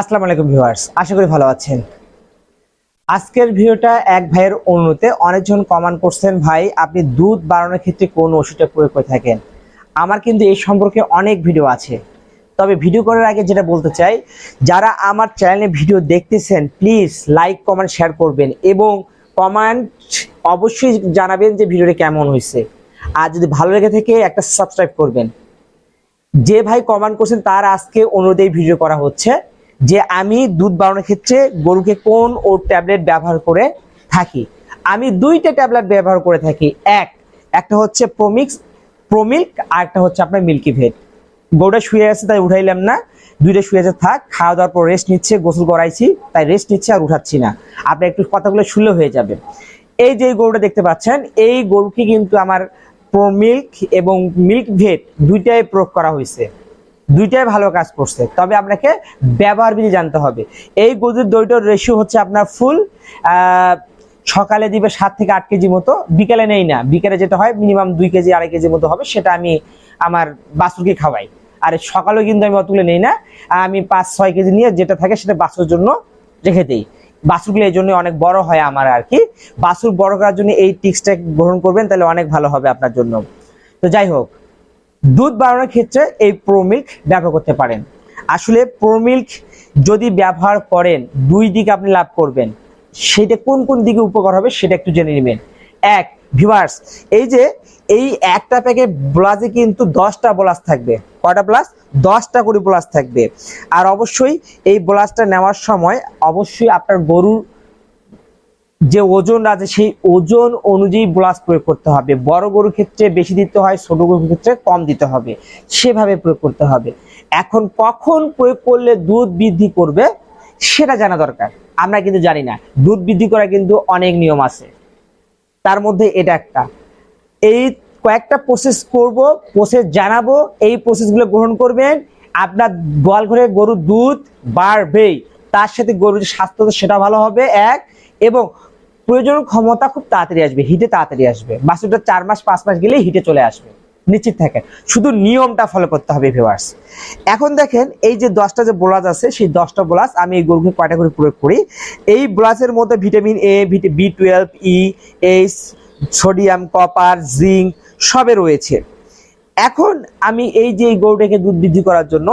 আসসালামু আলাইকুম ভিউয়ার্স, আশা করি ভালো আছেন। আজকের ভিডিওটা এক ভাইয়ের অনুরোধে অনেকজন কমেন্ট করছেন, ভাই, আপনি দুধ বাড়ানোর ক্ষেত্রে কোন ওষুধটা প্রয়োগ করে থাকেন? আমার কিন্তু এই সম্পর্কে অনেক ভিডিও আছে। তবে ভিডিও করার আগে যেটা বলতে চাই, যারা আমার চ্যানেলে ভিডিও দেখতেছেন প্লিজ লাইক কমেন্ট শেয়ার করবেন এবং কমেন্ট অবশ্যই জানাবেন যে ভিডিওটা কেমন হয়েছে। আর যদি ভালো লেগে থাকে, একটা সাবস্ক্রাইব করবেন। যে ভাই কমেন্ট করছেন, তার আজকে অনুরোধে ভিডিও করা হচ্ছে। যে আমি দুধ বাড়ানোর ক্ষেত্রে গরুকে কোন ও ট্যাবলেট ব্যবহার করে থাকি। আমি দুইটা ট্যাবলেট ব্যবহার করে থাকি। এক, একটা হচ্ছে প্রমিক্স প্রমিল্ক আর একটা হচ্ছে আপনার মিল্কি ভেট গরুটা শুয়ে আছে তাই উঠাইলাম না। দুইটা শুয়ে আছে, থাক, খাওয়া দাওয়ার পর রেস্ট নিচ্ছে, গোসল করাইছি, তাই রেস্ট নিচ্ছে আর উঠাচ্ছি না। আপনি একটু কথাগুলো শুনলে হয়ে যাবে। এই যে গরুটা দেখতে পাচ্ছেন, এই গরুকে কিন্তু আমার প্রমিল্ক এবং মিল্ক ভেট দুইটাই প্রয়োগ করা হয়েছে। দুইটাই ভালো কাজ করছে। তবে আপনাকে ব্যবহার বিধি জানতে হবে। এই গরুর দইটার রেশিও হচ্ছে আপনার ফুল সকালে দিবে সাত থেকে আট কেজি মতো, বিকেলে নেই না। বিকেলে যেটা হয় মিনিমাম দুই কেজি, আড়াই কেজি মতো হবে, সেটা আমি আমার বাসুরকে খাওয়াই। আর সকালেও কিন্তু আমি অতগুলো নেই না। আমি পাঁচ, ছয় কেজি নিয়ে যেটা থাকে সেটা বাছুর জন্য রেখে দিই। বাসুরগুলো এই জন্য অনেক বড় হয় আমার আর কি। বাছুর বড় করার জন্য এই টিক্সটা গ্রহণ করবেন, তাহলে অনেক ভালো হবে আপনার জন্য। তো যাই হোক দুধ বাড়ানোর ক্ষেত্রে এই প্রোমিল্ক ব্যবহার করতে পারেন। আসলে প্রোমিল্ক যদি ব্যবহার করেন, দুই দিকে আপনি লাভ করবেন। সেটা কোন কোন দিকে উপকার হবে সেটা একটু জেনে নেবেন। এক ভিভার্স এই যে এই একটা প্যাকেট ব্লাজে কিন্তু দশটা ব্লাস থাকবে। কয়টা ব্লাস? দশটা করে ব্লাস থাকবে। আর অবশ্যই এই ব্লাসটা নেওয়ার সময় অবশ্যই আপনার গরুর যে ওজন আছে, সেই ওজন অনুযায়ী ব্লাস প্রয়োগ করতে হবে। বড় গরুর ক্ষেত্রে বেশি দিতে হয়, ছোট গরুর ক্ষেত্রে কম দিতে হবে। সেভাবে প্রয়োগ করতে হবে। এখন কখন প্রয়োগ করলে দুধ বৃদ্ধি করবে, সেটা জানা দরকার। আমরা কিন্তু জানি না। দুধ বৃদ্ধি করা কিন্তু অনেক নিয়ম আছে। তার মধ্যে এটা একটা। এই কয়েকটা প্রসেস করব প্রসেস জানাব, এই প্রসেসগুলো গ্রহণ করবেন। আপনার গোয়াল ঘরে গরুর দুধ বাড়বেই। তার সাথে গরুর স্বাস্থ্য সেটা ভালো হবে। এক, এবং প্রয়োজন ক্ষমতা খুব তাড়াতাড়ি আসবে হিটে তাড়াতাড়ি আসবে। বাছুরটা চার মাস, পাঁচ মাস গেলেই হিটে চলে আসবে, নিশ্চিত থাকেন শুধু নিয়মটা ফলো করতে হবে ভিউয়ার্স এখন দেখেন, এই যে দশটা যে বোলাস আছে, সেই দশটা বোলাস আমি এই গরুকে কয়টা করে প্রয়োগ করি? এই বোলাসের মধ্যে vitamin A B twelve E H sodium copper zinc সবে রয়েছে। এখন আমি এই যে গরুটাকে দুধ বৃদ্ধি করার জন্য,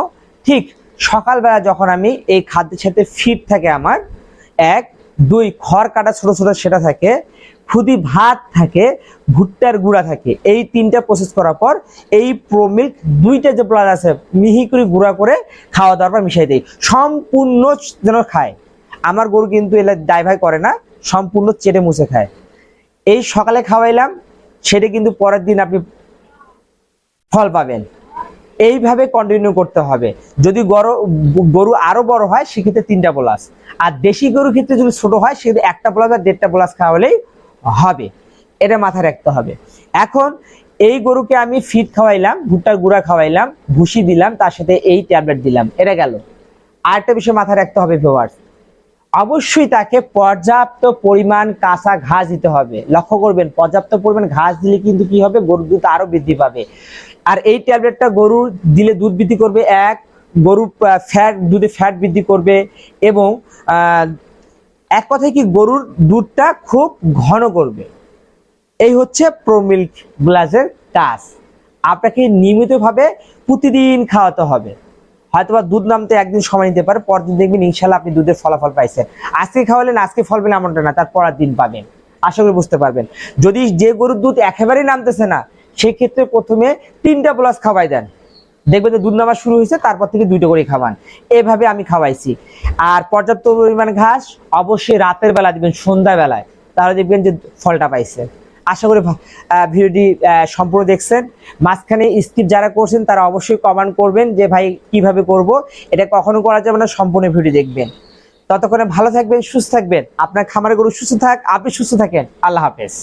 ঠিক সকালবেলা যখন আমি এই খাদ্যের সাথে ফিট থাকে আমার, এক দুই খড় কাটা ছোট ছোট সেটা থাকে, খুদি ভাত থাকে, ভুট্টার গুঁড়া থাকে। এই তিনটা প্রসেস করার পর এই প্রোমিল্ক দুইটা যে প্লাস আছে, মিহি করে গুঁড়া করে খাওয়া দাওয়ার পর মিশাই দেয় সম্পূর্ণ যেন খায়। আমার গরু কিন্তু এলা ডাইভাই করে না, সম্পূর্ণ চেটে মুছে খায়। এই সকালে খাওয়াইলাম, সেটা কিন্তু পরের দিন আপনি ফল পাবেন। এইভাবে কন্টিনিউ করতে হবে। যদি গরু আরও বড় হয়, সেক্ষেত্রে তিনটা প্লাস আর দেশি গরুর ক্ষেত্রে যদি ছোট হয়, সেক্ষেত্রে একটা প্লাস আর দেড়টা প্লাস খাওয়ালেই হবে। এটা মাথায় রাখতে হবে। এখন এই গরুকে আমি ফিট খাওয়াইলাম ভুট্টার গুঁড়া খাওয়াইলাম, ভুসি দিলাম, তার সাথে এই ট্যাবলেট দিলাম। এটা গেল। আরেকটা বিষয় মাথায় রাখতে হবে ভিউয়ার্স অবশ্যই তাকে পর্যাপ্ত পরিমাণ কাঁচা ঘাস দিতে হবে। লক্ষ্য করবেন, পর্যাপ্ত পরিমাণ ঘাস দিলে কিন্তু কি হবে? গরুর দুধ আরও বৃদ্ধি পাবে। আর এই ট্যাবলেটটা গরু দিলে দুধ বৃদ্ধি করবে, এক গরুর ফ্যাট দুধে ফ্যাট বৃদ্ধি করবে এবং এক কথায় কি গরুর দুধটা খুব ঘন করবে। এই হচ্ছে প্রোমিল্ক গ্লাসের কাজ। আপনাকে নিয়মিতভাবে প্রতিদিন খাওয়াতে হবে। হয়তোবা দুধ নামতে একদিন সময় নিতে পারে পরদিন দেখবেন ইনশাল্লাহ আপনি দুধের ফলাফল পাইছেন। আজকে খাওয়ালেন, আজকে ফল পেলেন এমনটা না তার পরের দিন পাবেন। আশা করি বুঝতে পারবেন। যদি যে গরুর দুধ একেবারেই নামতেছে না সেই ক্ষেত্রে প্রথমে তিনটা প্লাস খাওয়াই দেন। দেখবেন যে দুধ নামা শুরু হয়েছে, তারপর থেকে দুইটা করে খাওয়ান। এভাবে আমি খাওয়াইছি। আর পর্যাপ্ত পরিমাণ ঘাস অবশ্যই রাতের বেলা দিবেন সন্ধ্যা বেলায় তাহলে দেখবেন যে ফলটা পাইছে। আশা করি ভিডিওটি সম্পূর্ণ দেখছেন। মাঝখানে স্কিপ যারা করছেন, তারা অবশ্যই কমেন্ট করবেন যে, ভাই, কীভাবে করব? এটা কখনো করা যাবে না, সম্পূর্ণ ভিডিও দেখবেন। ততক্ষণে ভালো থাকবেন, সুস্থ থাকবেন। আপনার খামারে গরু সুস্থ থাক, আপনি সুস্থ থাকেন। আল্লাহ হাফেজ।